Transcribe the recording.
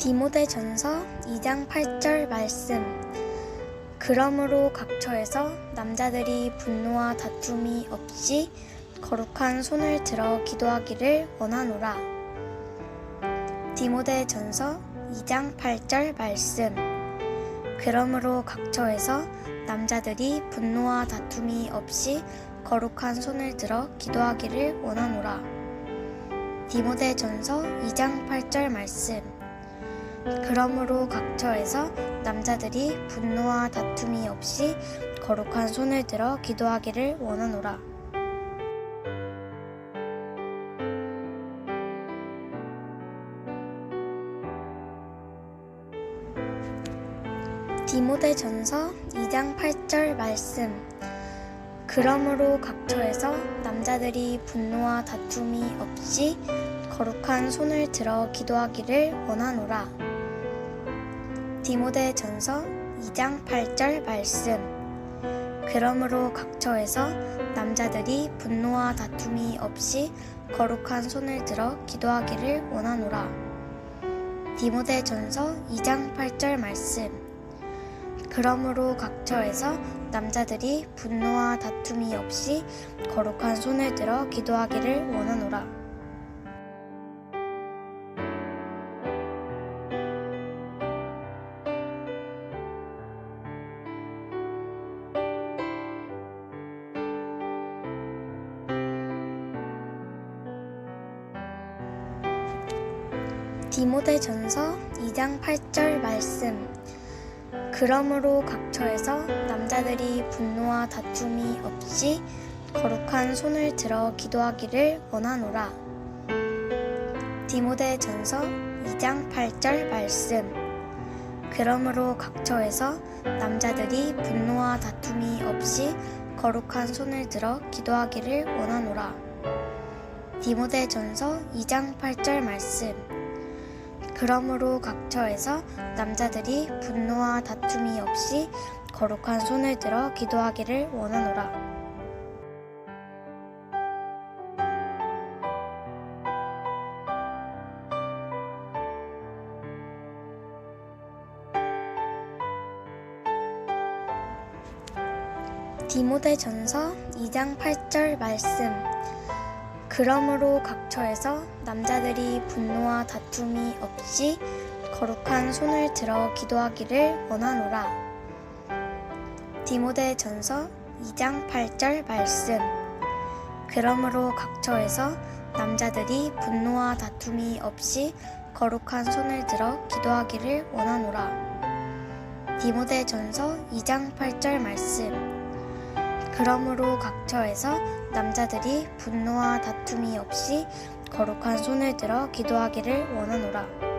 디모데 전서 2장 8절 말씀. 그러므로 각처에서 남자들이 분노와 다툼이 없이 거룩한 손을 들어 기도하기를 원하노라. 디모데 전서 2장 8절 말씀. 그러므로 각처에서 남자들이 분노와 다툼이 없이 거룩한 손을 들어 기도하기를 원하노라. 디모데 전서 2장 8절 말씀. 그러므로 각처에서 남자들이 분노와 다툼이 없이 거룩한 손을 들어 기도하기를 원하노라. 디모데 전서 2장 8절 말씀. 그러므로 각처에서 남자들이 분노와 다툼이 없이 거룩한 손을 들어 기도하기를 원하노라. 디모데 전서 2장 8절 말씀. 그러므로 각처에서 남자들이 분노와 다툼이 없이 거룩한 손을 들어 기도하기를 원하노라. 디모데 전서 2장 8절 말씀. 그러므로 각처에서 남자들이 분노와 다툼이 없이 거룩한 손을 들어 기도하기를 원하노라. 디모데 전서 2장 8절 말씀. 그러므로 각처에서 남자들이 분노와 다툼이 없이 거룩한 손을 들어 기도하기를 원하노라. 디모데 전서 2장 8절 말씀. 그러므로 각처에서 남자들이 분노와 다툼이 없이 거룩한 손을 들어 기도하기를 원하노라. 디모데 전서 2장 8절 말씀. 그러므로 각처에서 남자들이 분노와 다툼이 없이 거룩한 손을 들어 기도하기를 원하노라. 디모데 전서 2장 8절 말씀. 그러므로 각처에서 남자들이 분노와 다툼이 없이 거룩한 손을 들어 기도하기를 원하노라. 디모데 전서 2장 8절 말씀. 그러므로 각처에서 남자들이 분노와 다툼이 없이 거룩한 손을 들어 기도하기를 원하노라. 디모데 전서 2장 8절 말씀. 그러므로 각처에서 남자들이 분노와 다툼이 없이 거룩한 손을 들어 기도하기를 원하노라.